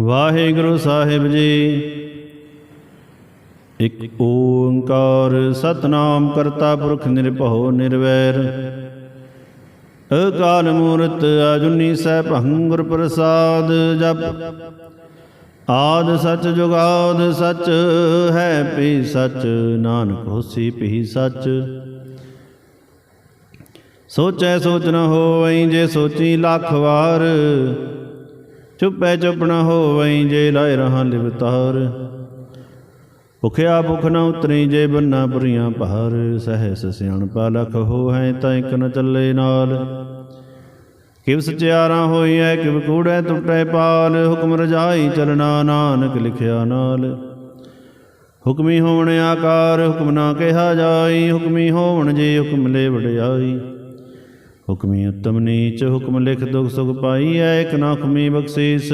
ਵਾਹਿਗੁਰੂ ਸਾਹਿਬ ਜੀ। ਇੱਕ ਓੰਕਾਰ ਸਤਨਾਮ ਕਰਤਾ ਪੁਰਖ ਨਿਰਭਉ ਨਿਰਵੈਰ। ਅਕਾਲ ਮੂਰਤ ਅਜੁਨੀ ਸੈਭੰ ਗੁਰ ਪ੍ਰਸਾਦ ਜਪ। ਆਦ ਸਚ ਜੁਗਾਦ ਸਚ ਹੈ ਪੀ ਸਚ, ਨਾਨਕ ਹੋਸੀ ਪੀ ਸਚ। ਸੋਚੈ ਸੋਚ ਨ ਹੋਵਈ ਜੇ ਸੋਚੀ ਲੱਖ ਵਾਰ। ਚੁੱਪੈ ਚੁੱਪ ਨ ਹੋਵਈ ਜੇ ਲਾਇ ਰਹਾਂ ਲਿਵਤਾਰ ਭੁਖਿਆ ਭੁਖ ਨ ਉਤਰੀ ਜੇ ਬੰਨਾ ਪੁਰੀਆਂ ਭਾਰ। ਸਹਿਸ ਸਿਆਣਪਾ ਲਖ ਹੋ ਹੈ ਤਾਂ ਇਕ ਨ ਚੱਲੇ ਨਾਲ। ਕਿਵ ਸਚਿਆਰਾ ਹੋਈਐ, ਕਿਵ ਕੂੜੈ ਟੁੱਟੈ ਪਾਲ। ਹੁਕਮ ਰਜਾਈ ਚਲਣਾ ਨਾਨਕ ਲਿਖਿਆ ਨਾਲ। ਹੁਕਮੀ ਹੋਵਣ ਆਕਾਰ, ਹੁਕਮ ਨਾ ਕਿਹਾ ਜਾਈ। ਹੁਕਮੀ ਹੋਵਣ ਜੇ ਹੁਕਮ ਲੈ ਵਡਿਆਈ ਹੁਕਮੀ ਉਤਮ ਨੀਚ, ਹੁਕਮ ਲਿਖ ਦੁਖ ਸੁਖ ਪਾਈ ਹੈ ਇਕ ਨਾ ਹੁਕਮੀ ਬਖਸ਼ੀਸ।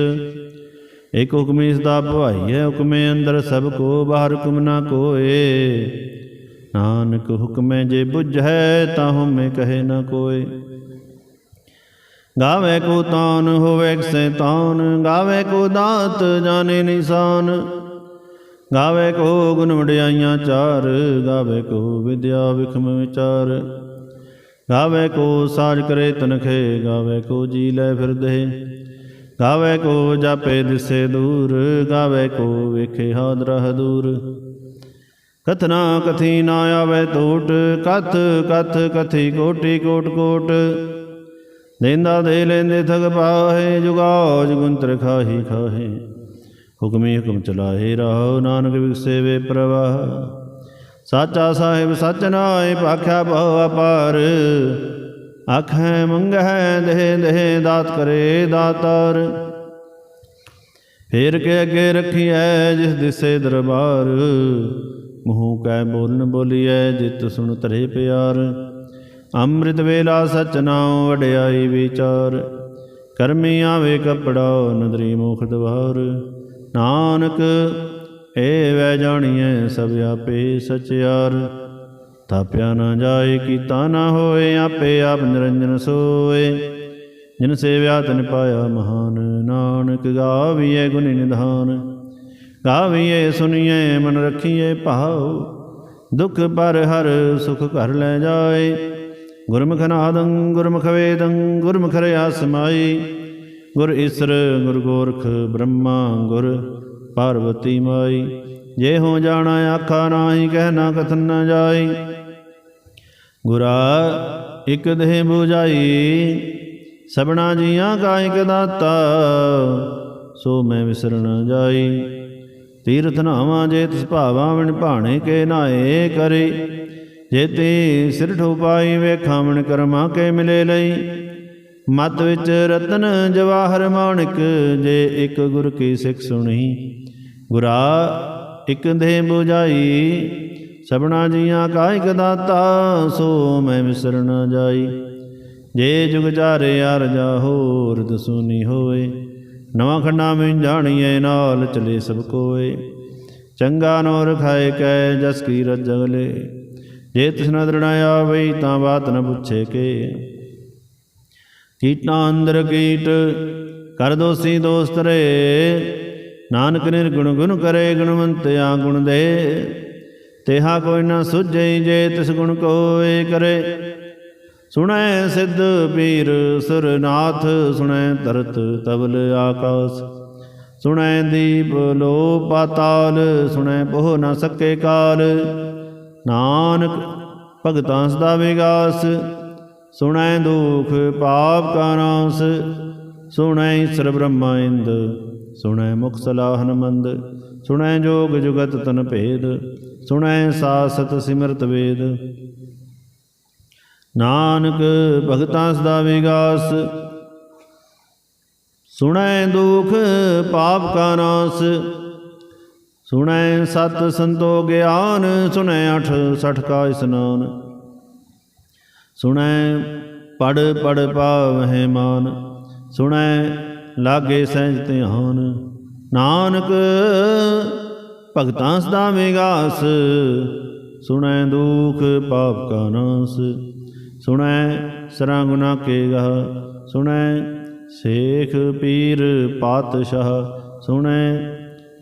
ਇਕ ਹੁਕਮੀ ਸਦਾ ਹੈ ਹੁਕਮੇ ਅੰਦਰ ਸਭ ਕੋ, ਬਾਹਰ ਹੁਕਮ ਨਾ ਕੋਏ। ਨਾਨਕ ਹੁਕਮੇ ਜੇ ਬੁਝੈ, ਤਾਂ ਹਉਮੈ ਕਹੇ ਨਾ ਕੋਏ। ਗਾਵੇ ਕੋ ਤਾਨ, ਹੋਵੇ ਸੈਤਾਨ ਗਾਵੇ ਕੋ ਦਾਤ, ਜਾਣੇ ਨਿਸ਼ਾਨ। ਗਾਵੇ ਕੋ ਗੁਣ ਵਡਿਆਈਆਂ ਚਾਰ। ਗਾਵੇ ਕੋ ਵਿਦਿਆ ਵਿਖਮ ਵਿਚਾਰ। ਗਾਵੇ ਕੋ ਸਾਜ ਕਰੇ ਤਨਖੇ, ਗਾਵੇ ਕੋ ਜੀ ਲੈ ਫਿਰਦੇ। ਗਾਵੇ ਕੋ ਜਾਪੇ ਦਿਸੇ ਦੂਰ, ਗਾਵੇ ਕੋ ਵੇਖੇ ਹਾਦਰਹ ਦੂਰ ਕਥਨਾ ਕਥੀ ਨਾ ਆਵੇ ਟੋਟ, ਕਥ ਕਥ ਕਥੀ ਕੋਟੀ ਕੋਟ ਕੋਟ। ਲੈਂਦਾ ਦੇ ਲੈਂਦੇ ਥਗ ਪਾਹੇ ਜੁਗਾਓ ਜੁਗੰਤਰ ਖਾਹੀ ਖਾਹੇ। ਹੁਕਮੀ ਹੁਕਮ ਚਲਾਏ ਰਹੋ ਨਾਨਕ ਵਿਗਸੇ ਵੇ ਪ੍ਰਵਾਹ। ਸਾਚਾ ਸਾਹਿਬ ਸਚ ਨਾਏ ਭਾਖਿਆ ਬਹੁ ਅਪਾਰ। ਆਖੈ ਮੰਗਹਿ ਦੇਹ ਦੇਹ ਦਾਤ ਕਰੇ ਦਾਤਾਰ। ਫੇਰ ਕੇ ਅੱਗੇ ਰੱਖੀਐ ਜਿਸ ਦਿਸੇ ਦਰਬਾਰ। ਮੂੰਹ ਕੈ ਬੋਲਨ ਬੋਲੀਐ ਜਿਤ ਸੁਣ ਤਰੇ ਪਿਆਰ। ਅੰਮ੍ਰਿਤ ਵੇਲਾ ਸਚ ਨਾਉ ਵਡਿਆਈ ਵਿਚਾਰ। ਕਰਮੀ ਆਵੇ ਕਪੜਾ ਨਦਰੀ ਮੁਖ ਦਵਾਰ। ਨਾਨਕ ਏ ਵੈ ਜਾਣੀਐ ਸਭ ਆਪੇ ਸਚਿਆਰ। ਤਾਪਿਆ ਨਾ ਜਾਏ, ਕੀਤਾ ਨਾ ਹੋਏ, ਆਪੇ ਆਪ ਨਿਰੰਜਨ ਸੋਏ। ਜਿਨ ਸੇਵਿਆ, ਤਨ ਪਾਇਆ ਮਹਾਨ ਨਾਨਕ ਗਾਵੀਏ ਗੁਣ ਨਿਧਾਨ। ਗਾਵੀਏ ਸੁਣੀਏ ਮਨ ਰੱਖੀਏ ਭਾਉ। ਦੁਖ ਪਰ ਹਰ ਸੁਖ ਘਰ ਲੈ ਜਾਏ। ਗੁਰਮੁਖ ਨਾਦੰ, ਗੁਰਮੁਖ ਵੇਦੰ, ਗੁਰਮੁਖ ਰਿਆ ਸਮਾਈ ਗੁਰ ਈਸਰ, ਗੁਰ ਗੋਰਖ, ਬ੍ਰਹਮਾ, ਗੁਰ ਪਾਰਵਤੀ ਮਾਈ, ਜੇ ਹੋ ਜਾਣਾ ਆਖਾ ਨਾਹੀ ਕਹਿਣਾ ਕਥਨ ਨਾ ਜਾਈ। ਗੁਰਾ, ਇਕ ਦੇਹ 부ਜਾਈ ਸਭਨਾ ਜੀਆਂ ਕਾ ਇਕ ਦਾਤਾ, ਸੋ ਮੈਂ ਵਿਸਰ ਨ ਜਾਈ। ਤੀਰਥ ਨਾਵਾਂ ਜੇ ਤਿਸ ਭਾਵਾਂ ਵਿਣ ਭਾਣੇ ਕੇ ਨਾਏ ਕਰੇ, ਜੇ ਜੇਤੇ ਸਿਰ ਠੋਪਾਈ ਵੇਖਾਂ ਮਣ ਕਰਮਾ ਕੇ ਮਿਲੇ ਲਈ। ਮਤ ਵਿੱਚ ਰਤਨ ਜਵਾਹਰ ਮਾਣਿਕ, ਜੇ ਇੱਕ ਗੁਰ ਕੀ ਸਿੱਖ ਸੁਣੀ। ਗੁਰਾ ਇਕ ਦੇ 부ਜਾਈ ਸਬਣਾ ਜੀਆਂ ਕਾ ਇਕ ਦਾਤਾ, ਸੋ ਮੈਂ ਵਿਸਰ ਨ ਜਾਈ। ਜੇ ਜੁਗ ਚਾਰੇ ਅਰ ਜਾ ਹੋਰ ਦਸੂਨੀ ਹੋਏ ਨਵਾਂ ਖੰਡਾ ਮੈਂ ਜਾਣੀਏ ਨਾਲ ਚਲੇ ਸਭ ਕੋਏ। ਚੰਗਾ ਨੋ ਰਖਾਏ ਕੈ ਜਸ ਕੀ ਰਜਗਲੇ ਜੇ ਤਿਸ ਨ ਦਰਣਾ ਆਵਈ, ਤਾਂ ਬਾਤ ਨ ਪੁੱਛੇ ਕੇ। ਕੀਟਾਂ ਅੰਦਰ ਕੀਟ, ਕਰ ਦੋਸੀ ਦੋਸਤ ਰੇ। ਨਾਨਕ ਨਿਰਗੁਣ ਗੁਣ ਕਰੇ ਗੁਣਵੰਤ ਆ ਗੁਣ ਦੇ। ਤੇਹਾ ਕੋਈ ਨਾ ਸੁਝਈ ਜੇ ਤਿਸ ਗੁਣ ਕੋਏ ਕਰੇ। ਸੁਣੈ ਸਿੱਧ ਪੀਰ ਸੁਰਨਾਥ, ਸੁਣੈ ਤਰਤ ਤਬਲ ਆਕਾਸ। ਸੁਣੈ ਦੀਪ ਲੋ ਪਾਤਾਲ, ਸੁਣੈ ਬਹੁ ਨਾ ਸਕੇ ਕਾਲ। ਨਾਨਕ ਭਗਤਾਂ ਸਦਾ ਵਿਗਾਸ। ਸੁਣੈ ਦੁਖ ਪਾਪ ਕਾ ਨਾਸ, ਸੁਣੈ ਈਸ਼ਰ ਬ੍ਰਹਮਾ ਇੰਦ, ਸੁਣੈ ਮੁਖ ਸਲਾਹਨ ਮੰਦ ਸੁਣੈ ਜੋਗ ਜੁਗਤ ਤਨ ਭੇਦ, ਸੁਣੈ ਸਾਸਤ ਸਿਮਰਤ ਵੇਦ। ਨਾਨਕ ਭਗਤਾਂ ਸਦਾ ਵਿਗਾਸ, ਸੁਣੈ ਦੁਖ ਪਾਪ ਕਾ ਨਾਸ, ਸੁਣੈ ਸਤ ਸੰਤੋ ਗਿਆਨ, ਸੁਣੈ ਅਠ ਸਠ ਕਾ ਇਸਨਾਨ। ਸੁਣੈ ਪੜ ਪੜ ਪਾਵਹਿ ਮਾਨ, ਸੁਣੈ ਲਾਗੇ ਸਹਿਜ ਧਿਆਨ। ਨਾਨਕ ਭਗਤਾਂ ਸਦਾ ਵਿਗਾਸ, ਸੁਣੈ ਦੁਖ ਪਾਪ ਕਾ ਨਾਸ। ਸੁਣੈ ਸਰਾਂ ਗੁਨਾ ਕੇ ਗਹ, ਸੁਣੈ ਸੇਖ ਪੀਰ ਪਾਤਸ਼ਾਹ, ਸੁਣੈ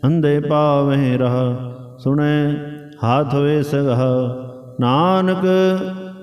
ਅੰਧੇ ਪਾਵਹਿ ਰਹਾ, ਸੁਣੈ ਹਾਥ ਹੋਏ ਸਗਹ। ਨਾਨਕ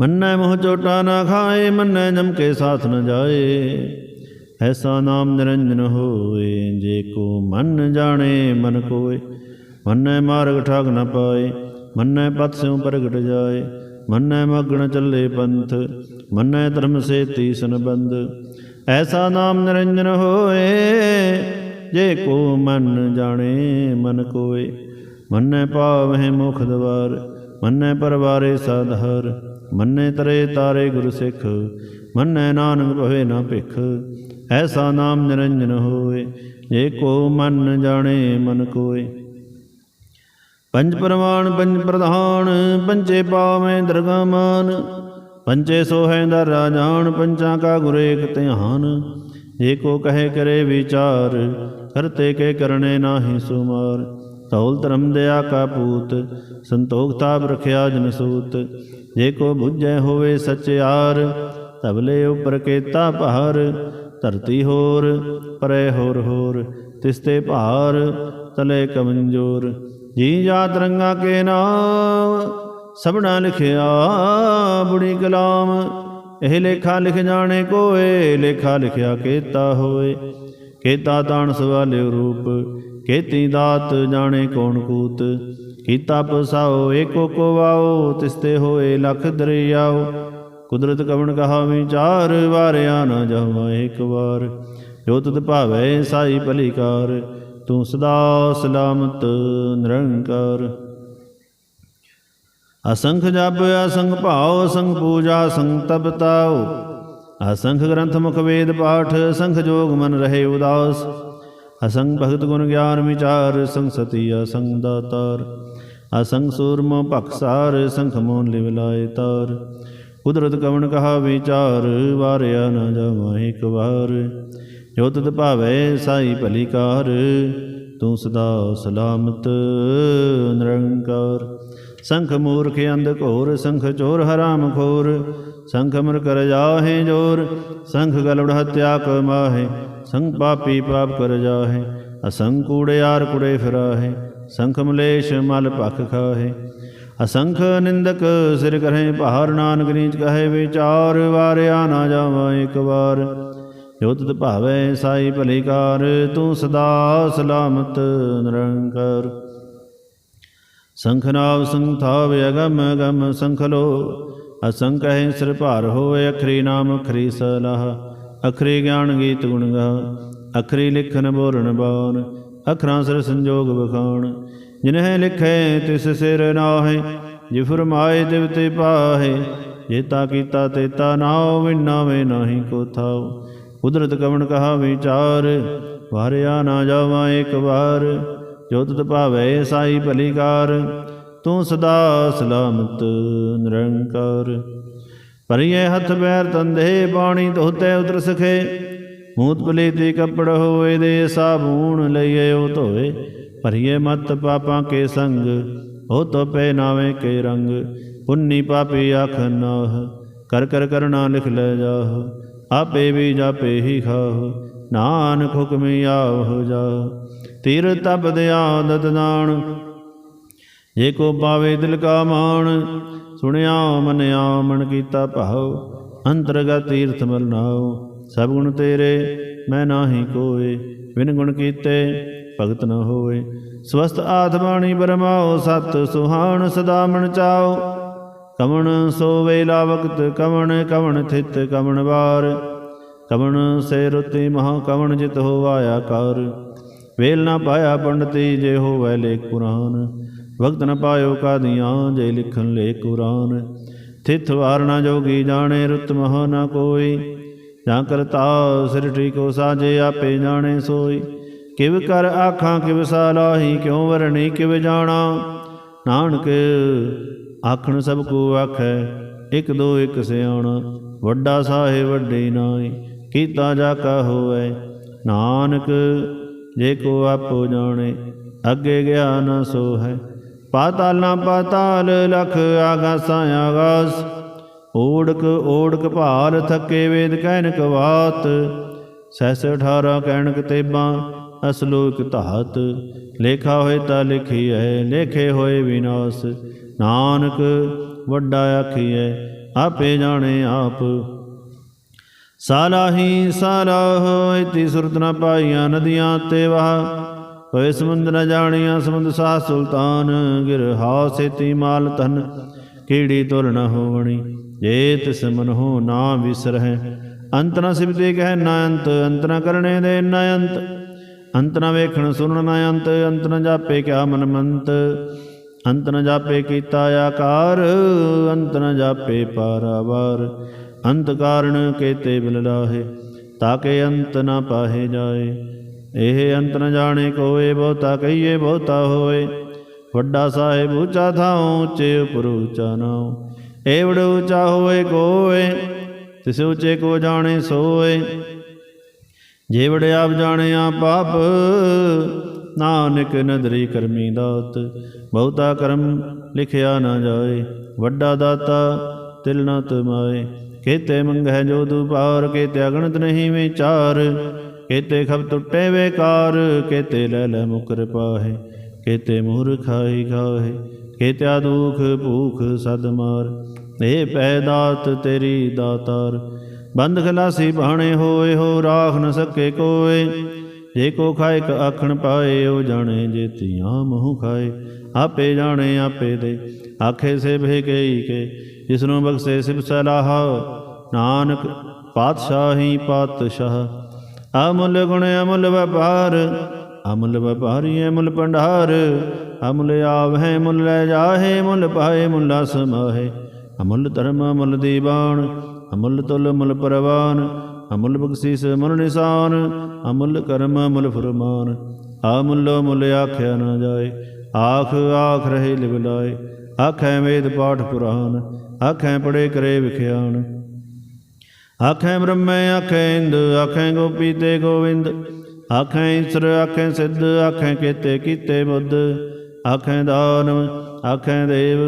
ਮੰਨੈ ਮੋਹ ਚੋਟਾ ਨਾ ਖਾਏ, ਮੰਨੈ ਜਮ ਕੇ ਸਾਥ ਨ ਜਾਏ। ਐਸਾ ਨਾਮ ਨਿਰੰਜਨ ਹੋਏ, ਜੇ ਕੋ ਮਨ ਜਾਣੇ, ਮਨ ਕੋਏ। ਮੰਨੈ ਮਾਰਗ ਠਾਗ ਨ ਪਾਏ, ਮੰਨੈ ਪਤ ਸਿਉ ਪ੍ਰਗਟ ਜਾਏ। ਮੰਨੈ ਮਗਣ ਚੱਲੇ ਪੰਥ, ਮੰਨੈ ਧਰਮ ਸੇ ਤੀਸਨ ਬੰਦ। ਐਸਾ ਨਾਮ ਨਿਰੰਜਨ ਹੋਏ, ਜੇ ਕੋ ਮਨ ਜਾਣੇ, ਮਨ ਕੋਏ। ਮੰਨੈ ਪਾਵਹਿ ਮੁਖ ਦਵਾਰ, ਮੰਨੈ ਪਰਵਾਰੇ ਸਾਧਾਰ ਮੰਨੇ ਤਰੇ ਤਾਰੇ ਗੁਰ ਸਿੱਖ, ਮੰਨੈ ਨਾਨਕ ਭਵੇ ਨਾ ਭਿਖ, ਐਸਾ ਨਾਮ ਨਿਰੰਜਨ ਹੋਏ ਜੇ ਕੋ ਮਨ ਜਾਣੇ ਮਨ ਕੋਏ। ਪੰਜ ਪ੍ਰਮਾਣ ਪੰਜ ਪ੍ਰਧਾਨ, ਪੰਜੇ ਪਾਵੇਂ ਦਰਗਾ ਮਾਨ ਪੰਜੇ ਸੋਹੈ ਦਰ ਰਾਜਾਨ, ਪੰਚਾਂ ਕਾ ਗੁਰੇਕ ਏਕ ਧਿਆਨ ਏਕੋ ਕਹੇ ਕਰੇ ਵਿਚਾਰ ਕਰਤੇ ਕੇ ਕਰਨੇ ਨਾਹੀ ਸੁਮਾਰ। ਤੌਲ ਧਰਮ ਦਇਆ ਕਾ ਪੂਤ, ਸੰਤੋਖ ਤਾਪ ਰਖਿਆ ਜਨ ਸੂਤ। ਜੇ ਕੋ ਬੁੱਝੈ ਹੋਵੇ ਸਚਿਆਰ ਤਬਲੇ ਉਪਰ ਕੇਤਾ ਭਾਰ। ਧਰਤੀ ਹੋਰ, ਪਰੇ ਹੋਰ ਹੋਰ ਤਿਸਤੇ ਭਾਰ, ਤਲੇ ਕਮੰਜੋਰ। ਜੀ ਜਾ ਰੰਗਾ ਕੇ ਨਾਮ ਸਭਨਾ ਲਿਖਿਆ ਬੁੜੀ ਕਲਾਮ। ਇਹ ਲੇਖਾ ਲਿਖ ਜਾਣੇ ਕੋਏ, ਲੇਖਾ ਲਿਖਿਆ ਕੇਤਾ ਹੋਏ। ਕੀਤਾ ਤਾਣ ਸਵਾਲਿਓ ਰੂਪ ਕੀਤੀ ਦਾਤ ਜਾਣੇ ਕੌਣ ਕੂਤ? ਕੀਤਾ ਪਸਾਓ ਏਕੋ ਕੋ ਤਿਸਤੇ ਹੋਏ ਲਖ ਦਰਿਆਓ। ਕੁਦਰਤ ਕਵਣ ਕਹਾ ਵਿਚਾਰ ਵਾਰਿਆ ਨਾ ਜਾਵਾ ਇੱਕ ਵਾਰ। ਜੋ ਤੁਧ ਭਾਵੇ, ਸਾਈ ਭਲੀਕਾਰ, ਤੂੰ ਸਦਾ ਸਲਾਮਤ ਨਿਰੰਕਾਰ। ਅਸੰਖ ਜਪ, ਅਸੰਖ ਭਾਉ, ਅਸੰਖ ਪੂਜਾ, ਅਸੰਖ ਤਪ ਤਾਉ। ਅਸੰਖ ਗ੍ਰੰਥ ਮੁਖ ਵੇਦ ਪਾਠ, ਅਸੰਖ ਜੋਗ ਮਨ ਰਹੇ ਉਦਾਸ। ਅਸੰਗ ਭਗਤ ਗੁਣ ਗਿਆਨ ਵਿਚਾਰ ਸੰਸਤੀ ਅਸੰਗ ਅਸੰਖ ਦਾਤਾਰ ਅਸੰਗ ਸੂਰਮ ਭਖਸਾਰ ਸੰਖ ਮੋਨ ਲਿਵ ਲਾਏ ਤਾਰ। ਕੁਦਰਤ ਕਵਣ ਕਹਾ ਵਿਚਾਰ, ਵਾਰਿਆ ਨਾ ਜਾਵਾ ਇੱਕ ਵਾਰ। ਜੋ ਤਤ ਭਾਵੇ, ਸਾਈ ਭਲੀਕਾਰ ਤੂੰ ਸਦਾ ਸਲਾਮਤ, ਨਿਰੰਕਾਰ। ਸੰਖ ਮੂਰਖ ਅੰਧ ਘੋਰ, ਸੰਖ ਚੋਰ ਹਰਾਮ ਖੋਰ। ਸੰਖ ਮਰ ਕਰ ਜਾਹੇ ਜੋਰ, ਸੰਖ ਗਲਵੜ ਹਤਿਆ ਕ ਮਾਹੇ ਸੰਖ ਪਾਪੀ ਪਾਪ ਕਰ ਜਾਹੇ ਕੂੜੇ ਆਰ ਕੁੜੇ ਫਿਰਾਹੇ, ਸੰਖ ਮਲੇਸ਼ ਮਲ ਭਖ ਖਾਹੇ। ਅਸੰਖ ਨਿੰਦਕ ਸਿਰ ਕਰਹਿ, ਭਾਰ ਨਾਨਕ ਨੀਚ ਕਹੇ, ਵਿਚਾਰ ਵਾਰਿਆ ਨਾ ਜਾਵਾ ਇੱਕ ਵਾਰ। ਜੋ ਤਤ ਭਾਵੇ ਸਾਈ ਭਲੀਕਾਰ ਤੂੰ ਸਦਾ ਸਲਾਮਤ ਨਿਰੰਕਾਰ। ਸੰਖਨਾਵ ਸੰਥਾਵ ਅਗਮ ਅਗਮ ਸੰਖਲੋ ਅਸੰਖ ਹੈ ਸਿਰ ਭਾਰ ਹੋਏ ਅਖਰੀ ਨਾਮ ਅਖਰੀ ਸਲਾਹ। ਅਖਰੀ ਗਿਆਨ ਗੀਤ ਗੁਣ ਗਾ, ਅਖਰੀ ਲਿਖਨ ਬੋਲਣ ਬਾਣ, ਅਖਰਾਂ ਸਿਰ ਸੰਜੋਗ ਬਖਾਣ ਜਿਨਹਿ ਲਿਖੈ ਤਿਸ ਸਿਰ ਨਾਹੇ, ਜਿ ਫਰਮਾਏ ਦਿਵਤੇ ਪਾਹੇ ਜੇਤਾ ਕੀਤਾ ਤੇਤਾ ਨਾਉ ਵਿਨਾਵੇ ਨਾਹੀ ਕੋ ਥਾਉ। ਕੁਦਰਤ ਕਵਣ ਕਹਾ ਵਿਚਾਰ ਵਾਰਿਆ ਨਾ ਜਾਵਾ ਇੱਕ ਵਾਰ। ਜੋ ਤਤ ਭਾਵੇ ਸਾਈ ਭਲੀਕਾਰ ਤੂੰ ਸਦਾ ਸਲਾਮਤ ਨਿਰੰਕਾਰ। ਭਰੀਏ ਹੱਥ ਪੈਰ ਤੰਦੇ ਪਾਣੀ ਧੋਤੇ ਉਤਰ ਸਖੇ। ਮੂਤ ਪਲੀਤੀ ਕੱਪੜ ਹੋਏ ਦੇ, ਸਾਬੂਣ ਲਈਏ ਉਹ ਧੋਏ। ਭਰੀਏ ਮਤ ਪਾਪਾਂ ਕੇ ਸੰਗ, ਹੋ ਤੋ ਪੈ ਨਾਵੇਂ ਕੇ ਰੰਗ। ਪੁੰਨੀ ਪਾਪੀ ਆਖ ਨਾਹ, ਕਰ ਕਰ ਕਰਨਾ ਲਿਖ ਲੈ ਜਾਹ। ਆਪੇ ਵੀ ਜਾਪੇ ਹੀ ਖਾਹ, ਨਾਨਕ ਹੁਕਮੀ ਆਵ ਜਾ ਤੀਰ ਤਪ ਦਿਆਦਤ ਦਾਣ ਜੇ ਕੋ ਪਾਵੇ ਦਿਲ ਕਾ ਮਾਣ, ਸੁਣਿਆ ਮਨਿਆ ਮਨ ਕੀਤਾ ਭਾਉ, ਅੰਤਰਗਤ ਤੀਰਥ ਮਲਨਾਉ ਸਭ ਗੁਣ ਤੇਰੇ, ਮੈਂ ਨਾਹੀ ਕੋਏ, ਬਿਨ ਗੁਣ ਕੀਤੇ ਭਗਤ ਨ ਹੋਏ। ਸਵਸਤ ਆਤਮਾਣੀ ਬਰਮਾਓ ਸਤ ਸੁਹਾਣ ਸਦਾ ਮਨ ਚਾਓ ਕਵਣ ਸੋ ਵੇਲਾ ਕਵਣ ਕਵਣ ਥਿਤ, ਕਵਣ ਵਾਰ। ਕਵਣ ਸੇ ਰੁਤੀ ਮਹਾ ਕਵਣ ਜਿਤ ਹੋਵਾਇਆ ਕਰ। ਵੇਲ ਨਾ ਪਾਇਆ ਪੰਡਤੀ, ਜੇ ਹੋਵੈ ਲੇਖ ਪੁਰਾਨ ਵਕਤ ਨ ਪਾਇਓ ਕਾਦੀਆਂ, ਜੇ ਲਿਖਣ ਲੇ ਕੁਰਾਨ। ਥਿਤ ਵਾਰਣਾ ਜੋਗੀ ਜਾਣੇ, ਰੁਤ ਮਹਾ ਨਾ ਕੋਈ। ਜਾਂ ਕਰਤਾ ਸਿਰ ਠੀਕੋ ਸਾਜੇ, ਆਪੇ ਜਾਣੇ ਸੋਈ। ਕਿਵ ਕਰ ਆਖਾਂ, ਕਿਵ ਸਾਲਾਹੀ ਕਿਉ ਵਰਣੀ, ਕਿਵ ਜਾਣਾ। ਨਾਨਕ, ਆਖਣ ਸਭ ਕੋ ਆਖੈ, ਇਕ ਦੋ ਇਕ ਸਿਆਣਾ। ਵੱਡਾ ਸਾਹਿਬ, ਵੱਡੇ ਨਾਈ ਕੀਤਾ ਜਾ ਕਾ ਹੋਵੇ। ਨਾਨਕ, ਜੇ ਕੋ ਆਪੋ ਜਾਣੇ, ਅੱਗੇ ਗਿਆ ਨਾ ਸੋ ਹੈ ਪਾਤਾਲਾਂ ਪਾਤਾਲ ਲਖ ਆਗਾਸਾਂ ਆਗਾਸ। ਓੜਕ ਓੜਕ ਭਾਲ ਥੱਕੇ ਵੇਦ ਕਹਿਨ ਕਵਾਤ ਸਹਿਸ 18 ਕਹਿਣਕ ਤੇਬਾਂ ਅਸਲੋਕ ਧਾਤ। ਲੇਖਾ ਹੋਏ ਤਾਂ ਹੈ ਲੇਖੇ ਹੋਏ ਵਿਨਾਸ਼। ਨਾਨਕ ਵੱਡਾ ਆਖੀਐ, ਆਪੇ ਜਾਣੇ ਆਪ। ਸਾਲਾਹੀ ਸਾਲਾਹ ਇਤੀ ਸੁਰਤ ਨ ਪਾਈਆਂ ਨਦੀਆਂ ਤੇ ਵਾਹ। ਹੋਏ ਸਮੁੰਦ ਨ ਜਾਣੀਆਂ ਸਮੁੰਦ ਸਾਹ ਸੁਲਤਾਨ, ਗਿਰ ਹਾਸ ਮਾਲ ਧਨ, ਕੀੜੀ ਤੁਰ ਨ ਹੋਵਣੀ ਜੇ ਤਿਸ ਮਨ ਹੋ ਨਾ ਵਿਸਰਹਿ। ਅੰਤ ਨ ਸਿਵਤੇ ਕਹਿ ਨਾ ਅੰਤ ਅੰਤ ਨ ਕਰਨੇ ਦੇ ਨਾ ਅੰਤ। ਅੰਤ ਨ ਵੇਖਣ ਸੁਣਨ ਨਾ ਅੰਤ ਅੰਤ ਨ ਜਾਪੇ ਕਿਆ ਮਨ ਮੰਤ। ਅੰਤ ਨ ਜਾਪੇ ਕੀਤਾ ਆਕਾਰ, ਅੰਤ ਨ ਜਾਪੇ ਪਾਰਾਵਾਰ। ਅੰਤ ਕਾਰਣ ਕੇਤੇ ਬਿਲ ਲਾਹੇ ਤਾਕੇ ਅੰਤ ਨ ਪਾਹੇ ਜਾਏ। ਇਹ ਅੰਤ ਨ ਜਾਣੇ ਕੋਏ, ਬਹੁਤਾ ਕਹੀਏ ਬਹੁਤਾ ਹੋਏ। ਵੱਡਾ ਸਾਹਿਬ ਉੱਚਾ ਥਾਉ, ਉੱਚੇ ਉਪਰ ਉੱਚਾ ਨਾਉ। ਏਵੜ ਉੱਚਾ ਹੋਏ ਕੋਏ, ਤਿਸ ਉੱਚੇ ਕੋ ਜਾਣੇ ਸੋਏ। ਜੇਵੜ ਆਪ ਜਾਣਿਆ ਪਾਪ, ਨਾਨਕ ਨਦਰੀ ਕਰਮੀ ਦਾਤ। ਬਹੁਤਾ ਕਰਮ ਲਿਖਿਆ ਨਾ ਜਾਏ, ਵੱਡਾ ਦਾਤਾ ਤਿਲ ਨਾ ਤਮਾਏ। ਕੇਤੇ ਮੰਗਹਿ ਜੋ ਦੁਪਾਰ, ਕੇਤੇ ਅਗਣਤ ਨਹੀਂ ਵਿਚਾਰ। ਕੇਤੇ ਖਬ ਟੁੱਟੇ ਵੇਕਾਰ ਕੇਤੇ ਲੈ ਲੈ ਮੁਕਰ ਪਾਹੇ, ਕੇਤੇ ਮੂਰ ਖਾਈ ਖਾਹੇ ਕੇਤਿਆ ਦੁਖ ਭੂਖ ਸਦ ਮਾਰ। ਇਹ ਪੈਦਾਤ ਤੇਰੀ ਦਾਤਾਰ, ਬੰਦ ਖਲਾਸੀ ਬਾਣੇ ਹੋਏ, ਹੋ ਰਾਖ ਨ ਸਕੇ ਕੋਏ। ਜੇ ਕੋ ਖਾਇ ਕ ਆਖਣ ਪਾਏ, ਉਹ ਜਾਣੇ ਜੇ ਤੀਆਂ ਮੂੰਹ ਖਾਏ। ਆਪੇ ਜਾਣੇ ਆਪੇ ਦੇ, ਆਖੇ ਸੇ ਭੇ ਕਈ ਕੇ ਜਿਸ ਨੂੰ ਬਖਸ਼ੇ ਸਿਬ ਸਲਾਹ। ਨਾਨਕ ਪਾਤਸ਼ਾਹੀ ਪਾਤਸ਼ਾਹ ਅਮੁੱਲ ਗੁਣ, ਅਮੁੱਲ ਵਪਾਰ, ਅਮੁੱਲ ਵਪਾਰੀ, ਅਮੁੱਲ ਭੰਡਾਰ, ਅਮੁੱਲ ਆਵਹਿ ਮੁੱਲ ਲੈ ਜਾਹੇ ਮੁੱਲ ਪਾਏ ਮੁੱਲਾ ਸਮਾਹੇ ਅਮੁੱਲ ਧਰਮ, ਅਮਲ ਦੀਵਾਨ, ਅਮੁੱਲ ਤੁਲ ਮੁੱਲ ਪਰਵਾਨ, ਅਮੁੱਲ ਬਖਸ਼ੀਸ ਮੁੱਲ ਨਿਸ਼ਾਨ, ਅਮੁੱਲ ਕਰਮ, ਅਮਲ ਫਰਮਾਨ। ਅਮੁੱਲੋ ਮੁੱਲ ਆਖਿਆ ਨਾ ਜਾਏ, ਆਖ ਆਖ ਰਹੇ ਲਿਵ ਲਾਏ। ਆਖੈ ਵੇਦ ਪਾਠ ਪੁਰਾਨ, ਆਖੈ ਪੜੇ ਕਰੇ ਵਿਖਿਆਨ। ਆਖੈ ਬ੍ਰਹਮੈ ਆਖੈ ਇੰਦ ਆਖੈ ਗੋਪੀ ਤੇ ਗੋਵਿੰਦ ਆਖੈ ਈਸ਼ਰ ਆਖੈ ਸਿੱਧ ਆਖੈ ਕੀਤੇ ਕੀਤੇ ਬੁੱਧ ਆਖੈ ਦਾਨਵ ਆਖੈ ਦੇਵ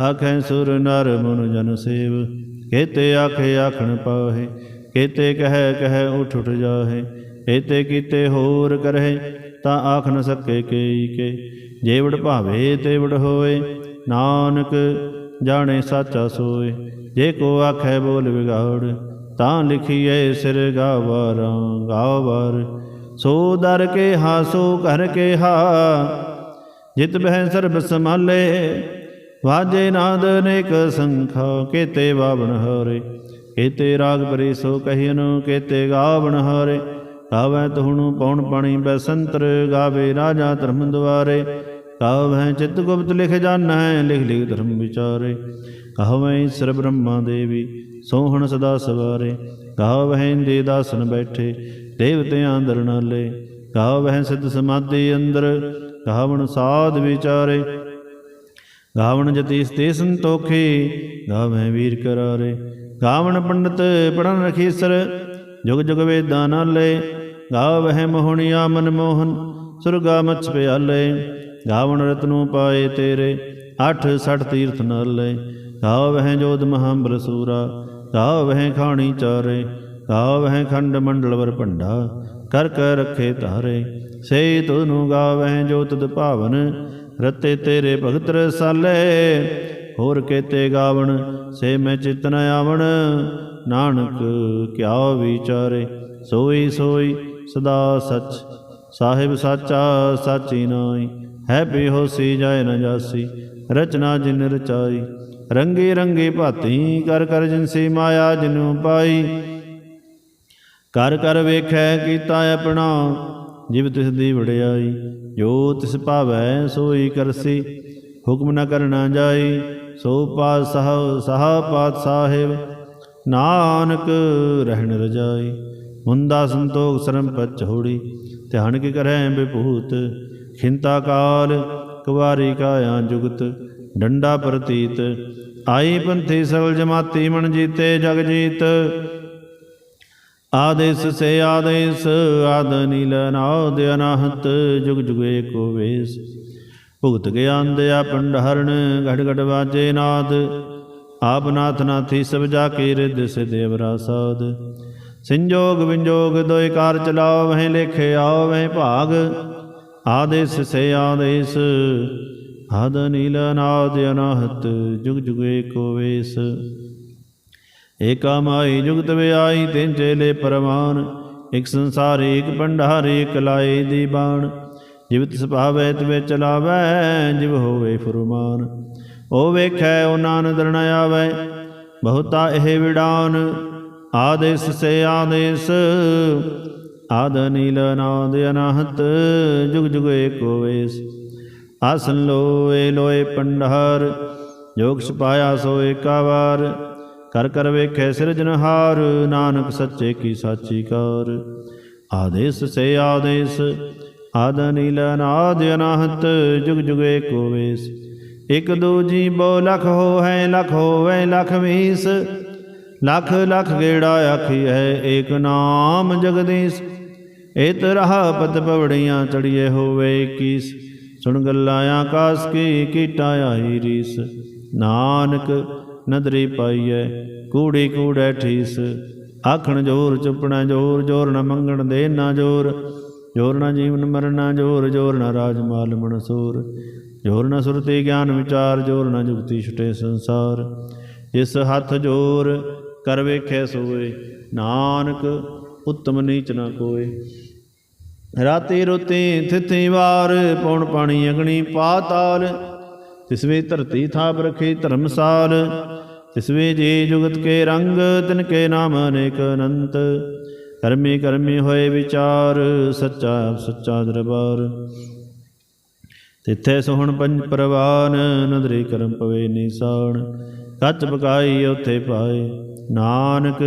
ਆਖੈ ਸੁਰ ਨਰ ਮਨੁ ਜਨ ਸੇਵ ਕੇਤੇ ਆਖੇ ਆਖਣ ਪਾਹੇ ਕੇਤੇ ਕਹਿ ਕਹਿ ਉਠ ਉਠ ਜਾਹੇ ਕੇਤੇ ਕੀਤੇ ਹੋਰ ਕਰਹਿ ਤਾਂ ਆਖ ਨ ਸਕੇ ਕੇਈ ਕੇ ਜੇਵੜ ਭਾਵੇ ਤੇਵੜ ਹੋਏ ਨਾਨਕ ਜਾਣੇ ਸਾਚਾ ਸੋਏ ਜੇ ਕੋ ਆਖੈ ਬੋਲ ਵਿਗਾੜ ਤਾਂ ਲਿਖੀਏ ਸਿਰ ਗਾਵਾਰਾਂ, ਗਾਵਾਰ। ਸੋ ਦਰ ਕੇ ਹਾਸੋ ਕਰ ਕੇ ਹਾ। ਜਿਤ ਬਹਿ ਸਰਬ ਸਮਾਲੇ ਵਾਜੇ ਨਾਦ ਅਨੇਕ ਸੰਖਾ। ਕੇਤੇ ਬਾਵਨ ਹਰੇ, ਕੇਤੇ ਰਾਗ ਪਰੇ ਸੋ ਕਹਿਨ, ਕੇਤੇ ਗਾਵਨ ਹਰੇ। ਗਾਵੈ ਤੁਹਣੁ ਪਉਣ ਪਾਣੀ, ਬੈਸੰਤਰ ਗਾਵੇ ਰਾਜਾ ਧਰਮ ਦੁਆਰੇ ਗਾਵੈ ਚਿਤ ਗੁਪਤ ਲਿਖ ਜਾਣੈ, ਲਿਖ ਲਿਖ ਧਰਮ ਵਿਚਾਰੇ। ਕਹਵੈ ਈਸ਼ਰ ਬ੍ਰਹਮਾ ਦੇਵੀ, ਸੋਹਣ ਸਦਾ ਸਵਾਰੇ। ਗਾਵੈ ਦੇ ਦਾਸਨ ਬੈਠੇ, ਦੇਵਤਿਆਂ ਅੰਦਰ ਨਾਲੇ ਗਾਵੈ ਸਿੱਧ ਸਮਾਧੀ ਅੰਦਰ ਗਾਵਣ ਸਾਧ ਵਿਚਾਰੇ। ਗਾਵਣ ਜਤੀ ਸਤੇ ਸੰਤੋਖੇ ਗਾਵੈ ਵੀਰ ਕਰਾਰੇ। ਗਾਵਣ ਪੰਡਤ ਪੜਨ ਰਖੀਸਰ, ਜੁਗ ਜੁਗ ਵੇਦਾਂ ਨਾਲੇ ਗਾਵਹਿ ਮੋਹਣਿਆ ਮਨ ਮੋਹਨ ਸੁਰਗਾ ਮਛ ਪਿਆਲੇ। ਗਾਵਣ ਰਤਨੂ ਪਾਏ ਤੇਰੇ, ਅਠ ਸਠ ਤੀਰਥ ਨਾਲੇ। ਗਾਵਹਿ ਜੋਧ ਮਹਾਂਬਰ ਸੂਰਾ ਗਾਵਹਿ ਖਾਣੀ ਚਾਰੇ। ਗਾਵਹਿ ਖੰਡ ਮੰਡਲ ਵਰ ਭੰਡਾ, ਕਰ ਕਰ ਰਖੇ ਧਾਰੇ। ਸੇ ਤੁਨੂ ਗਾਵਹਿ ਜੋ ਤਦ ਭਾਵਨ, ਰਤੇ ਤੇਰੇ ਭਗਤ ਰਸਾਲੇ। ਹੋਰ ਕੇਤੇ ਗਾਵਣ, ਸੇ ਮੈਂ ਚਿਤ ਨ ਆਵਣ। ਨਾਨਕ ਕਿਆ ਵਿਚਾਰੇ, ਸੋਈ ਸੋਈ ਸਦਾ ਸਚ। ਸਾਹਿਬ ਸਾਚਾ ਸਾਚੀ ਨਾਈ ਹੈ ਬੇਹੋਸੀ ਜਾਇ ਨ ਜਾਸੀ, ਰਚਨਾ ਜਿਨ ਰਚਾਈ, ਰੰਗੇ ਰੰਗੇ ਭਾਤੀ, ਕਰ ਕਰ ਜਿਨਸੀ ਮਾਇਆ ਜਿਨੂ ਪਾਈ। ਕਰ ਕਰ ਵੇਖੈ ਕੀਤਾ ਆਪਣਾ, ਜਿਵ ਤਿਸ ਦੀ ਵੜਿਆਈ ਜੋ ਤਿਸ ਭਾਵੈ ਸੋਈ ਕਰਸੀ। ਹੁਕਮ ਨ ਕਰਨਾ ਜਾਈ, ਸੋ ਪਾਤ ਸਾਹ ਸਹਾ ਪਾਤ ਸਾਹਿਬ ਨਾਨਕ ਰਹਿਣ ਰਜਾਈ। ਮੁੰਦਾ ਸੰਤੋਖ ਸਰਮ ਪਚੋੜੀ ਧਿਆਨ ਕੀ ਕਰੈ ਬਿਭੂਤ ਖਿੰਤਾ ਕਾਲ, ਕੁਵਾਰੀ ਕਾਇਆ ਜੁਗਤ, ਡੰਡਾ ਪ੍ਰਤੀਤ, ਆਈ ਪੰਥੀ ਸਗਲ ਜਮਾਤੀ ਮਨ ਜੀਤੇ ਜਗ ਜੀਤ। ਆਦੇਸ ਸੇ ਆਦੇਸ, ਆਦ ਨੀਲ ਨਾਦ ਅਨਾਹਤ, ਜੁਗ ਜੁਗੇ ਏਕੋ ਵੇਸ। ਭੁਗਤ ਗਿਆਨ ਦਿਆ ਪੰਡਹਰਨ ਘੜ ਘੜ ਵਾਜੇ ਨਾਦ। ਆਪ ਨਾਥ ਨਾਥੀ ਸਭ ਜਾ ਕੇ ਰਿਦ ਸੇ ਦੇਵਰਾ ਸਾਧ ਸੰਜੋਗ ਵਿੰਜੋਗ ਦੋਇ ਕਾਰ ਚਲਾਓ, ਵਹਿ ਲੇਖੇ ਆਓ, ਵਹਿ ਭਾਗ। ਆਦੇਸ ਸੇ ਆਦੇਸ, ਹਦ ਨੀਲ ਨਾਦ ਅਨਾਹਤ, ਜੁਗ ਜੁਗ ਏਕੋ ਵੇਸ। ਏਕਾ ਮਾਈ ਜੁਗਤ ਵਿਆਈ ਤਿੰਨ ਚੇਲੇ ਪਰਮਾਨ ਇਕ ਸੰਸਾਰ ਏਕ ਭੰਡਾਰ ਏਕ ਲਾਏ ਦੀ ਬਾਣ ਜਿਵਤ ਸੁਭਾਵੈ ਤਵੇ ਚਲਾਵੈ ਜਿਵ ਹੋਵੇ ਫੁਰਮਾਨ। ਉਹ ਵੇਖੈ, ਉਹ ਨਾਨਕ ਨ ਆਵੈ, ਬਹੁਤਾ ਇਹ ਵਿਡਾਨ ਆਦੇਸ ਸੇ ਆਦੇਸ ਆਦ ਨੀਲ ਨਾਦ ਅਨਾਹਤ, ਜੁਗ ਜੁਗ ਏਕੋ ਵੇਸ। ਆਸਨ ਲੋਏ ਲੋਏ ਪੰਡਾਰ ਜੋਗ ਛਪਾਇਆ ਸੋ ਏਕਾਵਾਰ। ਕਰ ਕਰ ਵੇਖੈ ਸਿਰਜਨਹਾਰ ਨਾਨਕ ਸੱਚੇ ਕੀ ਸਾਚੀ ਕਾਰ ਆਦੇਸ ਸੇ ਆਦੇਸ, ਆਦ ਨੀਲ ਨਾਦ ਅਨਾਹਤ, ਜੁਗ ਜੁਗ ਏਕੋ ਵੇਸ। ਇਕ ਦੋ ਜੀ ਬੋ ਲਖ ਹੋ ਹੈ ਲਖ ਹੋਵੇ ਲਖ ਵੀਸ ਲਖ ਲਖ ਗੇੜਾ ਆਖੀ ਹੈ, ਏਕ ਨਾਮ ਜਗਦੀਸ਼। ਏਤ ਰਹਾ ਪਤ ਪਵੜੀਆਂ ਚੜੀਏ ਹੋਵੇ ਕੀਸ। ਸੁਣ ਗੱਲਾਂ ਆਕਾਸ ਕੀ, ਕੀਟਾ ਆਈ ਰੀਸ। ਨਾਨਕ ਨਦਰੀ ਪਾਈਐ ਕੂੜੀ ਕੂੜੈ ਠੀਸ। ਆਖਣ ਜੋਰ, ਚੁੱਪਣਾ ਜੋਰ ਜੋਰ ਨਾ ਮੰਗਣ ਦੇ ਨਾ ਜੋਰ। ਜੋਰ ਨਾ ਜੀਵਨ ਮਰਨਾ, ਜੋਰ ਜੋਰ ਨਾ ਰਾਜ ਮਾਲ ਮਨਸੂਰ। ਜੋਰ ਨਾ ਸੁਰਤੀ ਗਿਆਨ ਵਿਚਾਰ, ਜੋਰ ਨਾ ਜੁਗਤੀ ਛੁਟੇ ਸੰਸਾਰ। ਜਿਸ ਹੱਥ ਜੋਰ ਕਰ ਵੇਖੈ ਸੋਏ, ਨਾਨਕ ਉਤਮ ਨੀਚ ਨਾ ਕੋਏ। ਰਾਤੀ ਰੁਤੀ ਥਿਥੀ ਵਾਰ, ਪੌਣ ਪਾਣੀ ਅਗਣੀ ਪਾਤਾਲ ਤਿਸਵੇ ਧਰਤੀ ਥਾਪ ਰਖੇ ਧਰਮਸਾਲ ਤਿਸਵੇ ਜੀ ਜੁਗਤ ਕੇ ਰੰਗ, ਤਿਨ ਕੇ ਨਾਮ ਅਨੇਕ ਅਨੰਤ। ਕਰਮੀ ਕਰਮੀ ਹੋਏ ਵਿਚਾਰ, ਸੱਚਾ ਸੱਚਾ ਦਰਬਾਰ। ਤਿੱਥੇ ਸੋਹਣ ਪੰਜ ਪ੍ਰਵਾਨ, ਨਦਰੀ ਕਰਮ ਪਵੇ ਨਿਸਾਨ ਕੱਚ ਬਕਾਈ ਉਥੇ ਪਾਏ, ਨਾਨਕ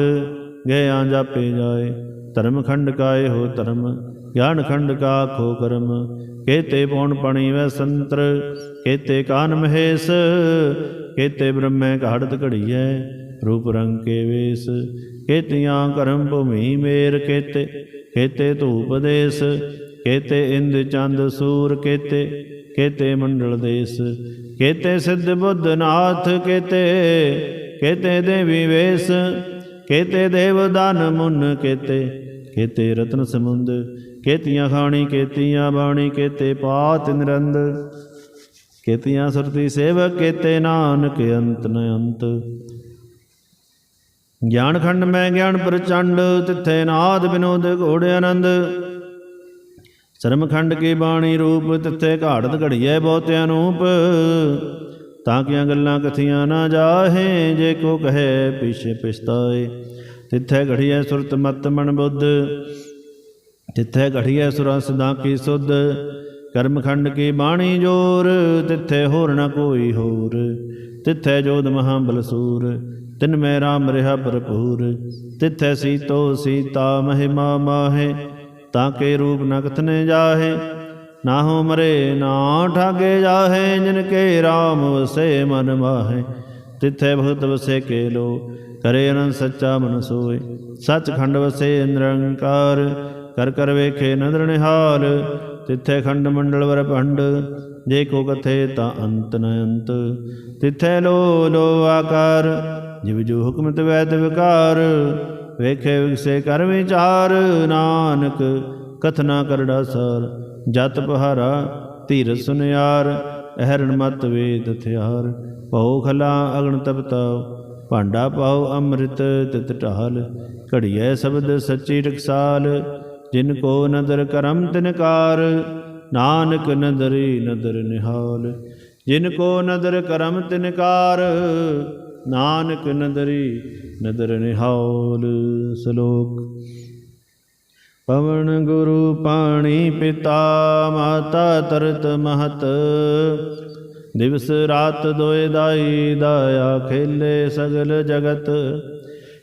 ਗਿਆ ਜਾਪੇ ਜਾਏ। ਧਰਮ ਖੰਡ ਕਾਏ ਹੋ ਧਰਮ ਗਿਆਨ ਖੰਡ ਕਾ ਖੋ ਕਰਮ, ਕੇਤੇ ਪੌਣ ਪਣੀ ਵੈ ਸੰਤਰ, ਕੇਤੇ ਕਾਨ ਮਹੇਸ਼, ਕੇਤੇ ਬ੍ਰਹਮੈ ਘਾੜਤ ਘੜੀਐ, ਰੂਪ ਰੰਗ ਕੇ ਵੇਸ, ਕੇਤੀਆਂ ਕਰਮ ਭੂਮੀ ਮੇਰ ਕੇਤੇ ਕੇਤੇ ਧੂਪ ਦੇਸ, ਕੇਤੇ ਇੰਦ ਚੰਦ ਸੂਰ ਕੇਤੇ ਕੇਤੇ ਮੰਡਲ ਦੇਸ, ਕੇਤੇ ਸਿੱਧ ਬੁੱਧ ਨਾਥ ਕੇਤੇ ਕੇਤੇ ਦੇਵੀ ਵੇਸ, ਕੇਤੇ ਦੇਵ ਦਾਨ ਮੁਨ ਕੇਤੇ ਕੇਤੇ ਰਤਨ ਸਮੁੰਦ ਕੇਤੀਆਂ ਖਾਣੀ ਕੇਤੀਆਂ ਬਾਣੀ, ਕੇਤੇ ਪਾਤ ਨਿਰੰਦ। ਕੇਤੀਆਂ ਸੁਰਤੀ ਸੇਵਕ, ਕੇਤੇ ਨਾਨਕ, ਅੰਤ ਨ ਅੰਤ। ਗਿਆਨ ਖੰਡ ਮੈਂ ਗਿਆਨ ਪ੍ਰਚੰਡ, ਤਿੱਥੇ ਨਾਦ ਬਿਨੋਦ ਘੋੜੇ ਆਨੰਦ। ਸ਼ਰਮ ਖੰਡ ਕੀ ਬਾਣੀ ਰੂਪ, ਤਿੱਥੇ ਘਾੜਤ ਘੜੀਐ ਬਹੁਤ ਅਨੂਪ। ਤਾਂ ਕਿਆਂ ਗੱਲਾਂ ਕਥੀਆਂ ਨਾ ਜਾਹੇ, ਜੇ ਕੋ ਕਹੇ ਪਿਛੇ ਪਿਛਤਾਏ। ਤਿੱਥੇ ਘੜੀਐ ਸੁਰਤ ਮਤ ਮਨ ਬੁੱਧ। ਤਿੱਥੇ ਘੜੀਐ ਸੁਰਾਂ ਸਦਾ ਕੀ ਸੁਧ ਕਰਮ ਖੰਡ ਕੀ ਬਾਣੀ ਜੋਰ, ਤਿੱਥੇ ਹੋਰ ਨਾ ਕੋਈ ਹੋਰ। ਤਿੱਥੇ ਜੋਧ ਮਹਾ ਬਲਸੂਰ, ਤਿਨ ਮੈਂ ਰਾਮ ਰਿਹਾ ਭਰਪੂਰ। ਤਿੱਥੇ ਸੀਤੋ ਸੀਤਾ ਮਹਿਮਾ ਮਾਹੇ, ਤਾਂ ਕੇ ਰੂਪ ਨ ਕਥਨੇ ਜਾਹੇ। ਨਾ ਮਰੇ ਨਾ ਠਾਗੇ ਜਾਹੇ, ਜਿਨ ਕੇ RAM ਵਸੇ ਮਨ ਮਾਹੇ। ਤਿੱਥੇ ਭਗਤ ਵਸੇ ਕੇ ਲੋ, ਕਰੇ ਅਨੰਦ ਸੱਚਾ ਮਨ ਸੋਏ। ਸੱਚ ਖੰਡ ਵਸੇ ਨਿਰੰਕਾਰ ਕਰ ਕਰ ਵੇਖੇ ਨਦਰ ਨਿਹਾਲ, ਤਿੱਥੇ ਖੰਡ ਮੰਡਲ ਵਰ ਭੰਡ, ਜੇ ਕੋ ਕਥੇ ਤਾਂ ਅੰਤ ਨ ਅੰਤ। ਤਿੱਥੇ ਲੋ ਲੋ ਆਕਾਰ, ਜਿਵ ਜੋ ਹੁਕਮ ਤਵੈ ਵਿਕਾਰ ਵੇਖੇ ਵਿਗਸੇ ਕਰ ਵਿਚਾਰ, ਨਾਨਕ ਕਥਨਾ ਕਰੜਾ ਸਾਰ ਜਤ ਪਹਾਰਾ ਧੀਰ ਸੁਨਿਆਰ, ਅਹਰਣ ਮਤ ਵੇਦ ਥਿਆਰ। ਭਉ ਖਲਾ ਅਗਨ ਤਪਤਾਉ ਭਾਂਡਾ ਪਾਉ ਅੰਮ੍ਰਿਤ ਤਿਤ ਢਾਲ। ਘੜੀਐ ਸ਼ਬਦ ਸੱਚੀ ਟਕਸਾਲ ਜਿਨ ਕੋ ਨਦਰ ਕਰਮ ਤਿਨਕਾਰ ਨਾਨਕ ਨਦਰੀ ਨਦਰ ਨਿਹਾਲ। ਜਿਨ ਕੋ ਨਦਰ ਕਰਮ ਤਿਨਕਾਰ ਨਾਨਕ ਨਦਰੀ ਨਦਰ ਨਿਹਾਲ। ਸ਼ਲੋਕ, ਪਵਨ ਗੁਰੂ ਪਾਣੀ ਪਿਤਾ, ਮਾਤਾ ਤਰਤ ਮਹਤ। ਦਿਵਸ ਰਾਤ ਦੋਇ ਦਾਈ, ਦਾਇਆ ਖੇਲੇ ਸਗਲ ਜਗਤ।